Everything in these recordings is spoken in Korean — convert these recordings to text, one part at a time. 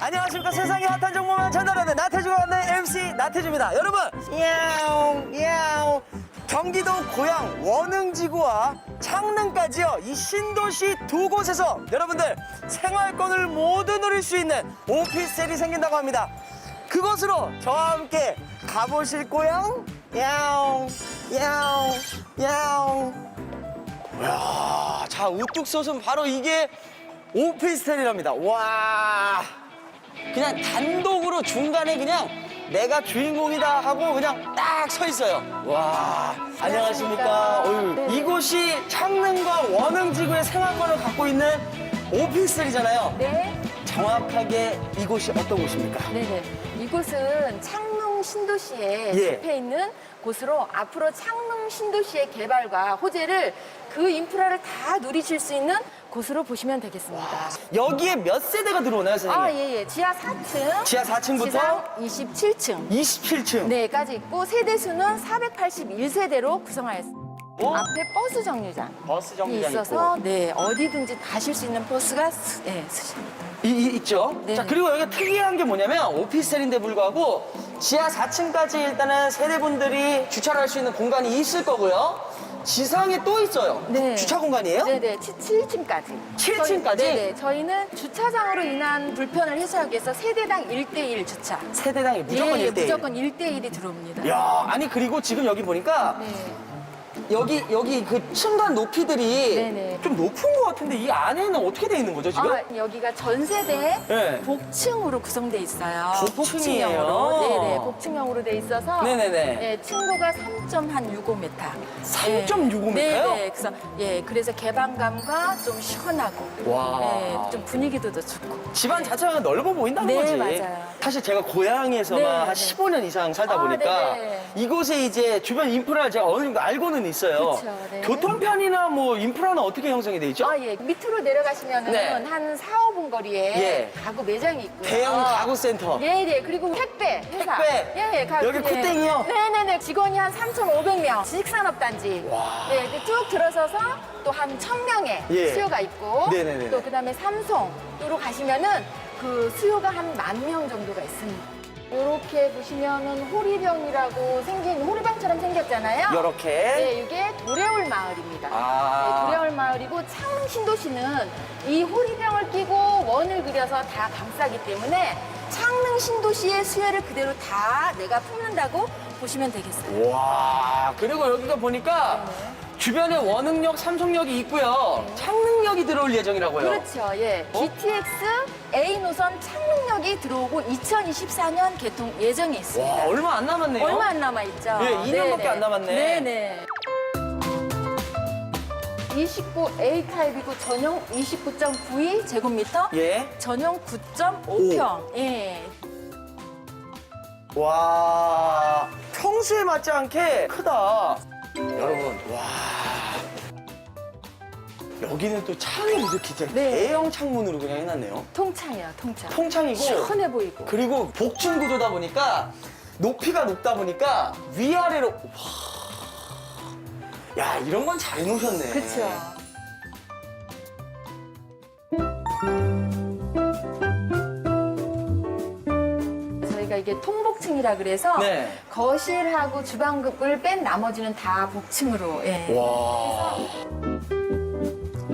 안녕하십니까. 세상의 핫한 정보만 전달하는 나태주가 왔는 MC 나태주입니다. 여러분 야옹 야옹. 경기도 고양 원흥지구와 창릉까지요. 이 신도시 두 곳에서 여러분들 생활권을 모두 누릴 수 있는 오피스텔이 생긴다고 합니다 그곳으로 저와 함께 가보실 고양 야옹 야옹 야옹 이야 자 우뚝 솟은 바로 이게 오피스텔이랍니다 와 그냥 단독으로 중간에 그냥 내가 주인공이다 하고 그냥 딱 서 있어요. 와, 안녕하십니까. 어휴, 네. 이곳이 창릉과 원흥지구의 생활권을 갖고 있는 오피스텔이잖아요. 네, 정확하게 이곳이 어떤 곳입니까? 네네. 이곳은 창릉 신도시에 예. 접해 있는 곳으로 앞으로 창릉 신도시의 개발과 호재를 그 인프라를 다 누리실 수 있는 곳으로 보시면 되겠습니다. 여기에 몇 세대가 들어오나요, 선생님? 아, 예, 예. 지하 4층. 지하 4층부터 지상 27층. 27층. 네까지 있고 세대 수는 481세대로 구성하였습니다. 오. 앞에 버스 정류장. 버스 이 정류장 있어서 있고. 네 어디든지 가실 수 있는 버스가 스, 네, 쓰십니다. 이, 이- 있죠. 네. 자, 그리고 여기가 특이한 게 뭐냐면 오피스텔인데 불구하고 지하 4층까지 일단은 세대분들이 주차를 할 수 있는 공간이 있을 거고요. 지상에 또 있어요. 네. 주차 공간이에요? 네네, 7층까지. 7층 까지? 네네, 저희는 주차장으로 인한 불편을 해소하기 위해서 세대당 1대1 주차. 세대당이 무조건 예, 예, 1대1. 무조건 1대1이 들어옵니다. 야, 아니 그리고 지금 여기 보니까 네. 여기 여기 그 층간 높이들이 네네. 좀 높은 것 같은데 이 안에는 어떻게 돼 있는 거죠 지금? 아, 여기가 전세대 네. 복층으로 구성돼 있어요. 복층이에요? 복층형으로. 네네, 복층형으로 돼 있어서. 네네네. 네, 층고가 3.65m. 3.65m 요? 네네. 그래서 예, 그래서 개방감과 좀 시원하고. 와. 네, 좀 분위기도 더 좋고. 집안 자체가 넓어 보인다는 네, 거지. 맞아요. 사실 제가 고향에서만 네, 한 네. 15년 이상 살다 아, 보니까 네네. 이곳에 이제 주변 인프라를 제가 어느 정도 알고는 있어요. 그쵸, 네. 교통편이나 뭐 인프라는 어떻게 형성이 돼 있죠? 아, 예. 밑으로 내려가시면은 네. 한 4, 5분 거리에 예. 가구 매장이 있고요. 대형 가구 센터. 예, 네. 그리고 택배 회사. 택배. 예, 예. 가, 여기 예. 쿠땡이요? 네 네 네. 직원이 한 3,500명. 지식산업단지. 와. 네, 이렇게 쭉 들어서서 또 한 1,000명의 예. 수요가 있고. 네 네 네 네. 또 그다음에 삼성으로 가시면은 그 수요가 한 만 명 정도가 있습니다. 이렇게 보시면은 호리병이라고 생긴 호리병처럼 생겼잖아요. 이렇게. 네, 이게 도래올 마을입니다. 아. 네, 도래올 마을이고 창릉 신도시는 이 호리병을 끼고 원을 그려서 다 감싸기 때문에 창릉 신도시의 수혜를 그대로 다 내가 품는다고 보시면 되겠어요. 와, 그리고 여기가 보니까 주변에 원흥역, 삼성역이 있고요. 창릉역이 들어올 예정이라고요. 그렇죠. 예. 어? GTX A 노선 창릉역이 들어오고 2024년 개통 예정이 있습니다. 와, 얼마 안 남았네요. 얼마 안 남아 있죠? 예, 2년밖에 안 남았네. 네네. 29A 타입이고 전용 29.92 제곱미터, 예. 전용 9.5평. 예. 와, 평소에 맞지 않게 크다. 여러분, 와. 여기는 또 창을 이렇게 진짜 네. 대형 창문으로 그냥 해놨네요. 통창이야, 통창. 통창이고. 시원해 보이고. 그리고 복층 구조다 보니까 높이가 높다 보니까 위아래로 와. 야 이런 건 잘 해놓으셨네. 그렇죠. 저희가 이게 통복층이라 그래서 네. 거실하고 주방급을 뺀 나머지는 다 복층으로. 예. 와.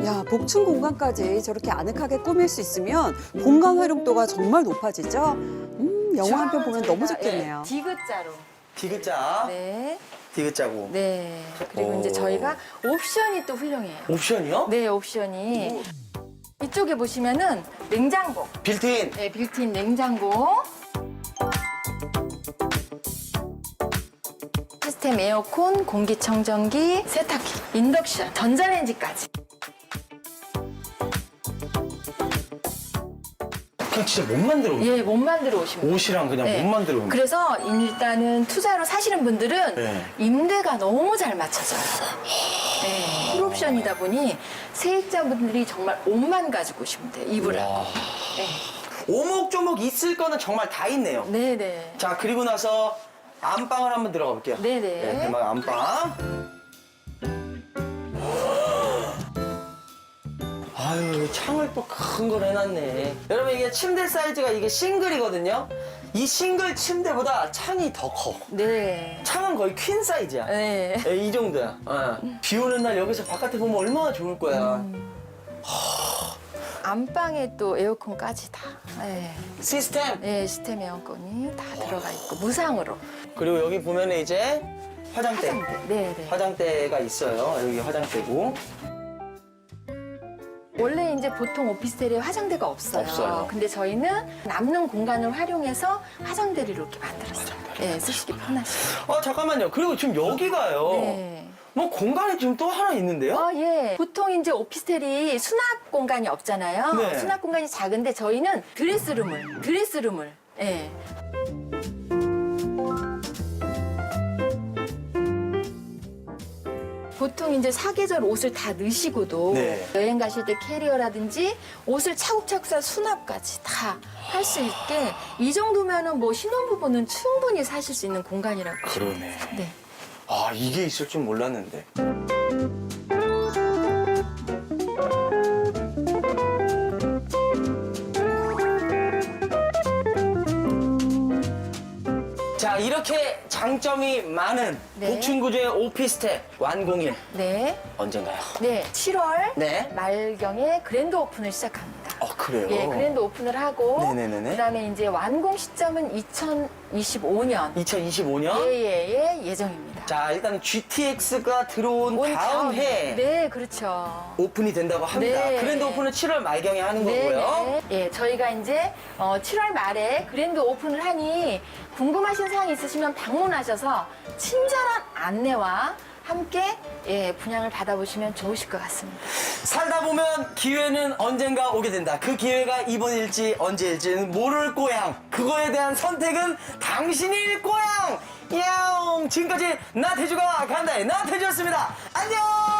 야, 복층 공간까지 저렇게 아늑하게 꾸밀 수 있으면 공간 활용도가 정말 높아지죠? 음, 영화 한 편 보면 너무 좋겠네요. 예, 디귿자로. 디귿자. 네. 디귿자고. 네. 그리고 오. 이제 저희가 옵션이 또 훌륭해요. 옵션이요? 네, 옵션이. 이쪽에 보시면은 냉장고. 빌트인. 네, 빌트인 냉장고. 시스템 에어컨, 공기청정기, 세탁기, 인덕션, 전자레인지까지. 그냥 진짜 못 만들어. 온 예, 못 만들어 돼요. 옷이랑 그냥 네. 못 만들어. 온 그래서 일단은 투자로 사시는 분들은 네. 임대가 너무 잘 맞춰져요. 네, 풀옵션이다 보니 세입자분들이 정말 옷만 가지고 오시면 돼요. 입으라. 와. 네. 오목조목 있을 거는 정말 다 있네요. 네네. 자 그리고 나서 안방을 한번 들어가 볼게요. 네네. 네, 대망 안방. 창을 또 큰 걸 해놨네. 여러분, 이게 침대 사이즈가 이게 싱글이거든요? 이 싱글 침대보다 창이 더 커. 네. 창은 거의 퀸 사이즈야. 네. 예, 이 정도야. 어. 비 오는 날 여기서 바깥에 보면 얼마나 좋을 거야. 음. 안방에 또 에어컨까지 다. 네. 시스템. 네, 시스템 에어컨이 다 들어가 있고 무상으로. 그리고 여기 보면 이제 화장대. 화장대. 네, 네. 화장대가 있어요. 여기 화장대고. 원래 이제 보통 오피스텔에 화장대가 없어요. 없어요. 근데 저희는 남는 공간을 활용해서 화장대를 이렇게 만들었어요. 네, 쓰시기 편하시게. 아, 잠깐만요. 그리고 지금 여기가요. 네. 뭐 공간이 지금 또 하나 있는데요? 어, 예. 보통 이제 오피스텔이 수납 공간이 없잖아요. 네. 수납 공간이 작은데 저희는 드레스룸을, 드레스룸을, 예. 보통 이제 사계절 옷을 다 넣으시고도 네. 여행 가실 때 캐리어라든지 옷을 차곡차곡 사 수납까지 다 할 수 있게 이 정도면은 뭐 신혼부부는 충분히 사실 수 있는 공간이라고. 그러네. 네. 아, 이게 있을 줄 몰랐는데. 자, 이렇게 장점이 많은 네. 복층구조의 오피스텔 완공일 네. 언젠가요? 네, 7월 네. 말경에 그랜드 오픈을 시작합니다. 어, 그래요? 예, 그랜드 오픈을 하고 네네네네. 그다음에 이제 완공 시점은 2025년 2025년? 예예예 예 정입니다. 자, 일단 GTX가 들어온 올 다음 해 네, 그렇죠. 오픈이 된다고 합니다. 네. 그랜드 오픈은 7월 말경에 하는 네, 거고요. 네. 예, 저희가 이제 어, 7월 말에 그랜드 오픈을 하니 궁금하신 사항 있으시면 방문하셔서 친절한 안내와 함께 예, 분양을 받아보시면 좋으실 것 같습니다. 살다 보면 기회는 언젠가 오게 된다. 그 기회가 이번일지 언제일지는 모를 꼬양. 그거에 대한 선택은 당신일 꼬양. 야옹. 지금까지 나태주가 간다의 나태주였습니다. 안녕.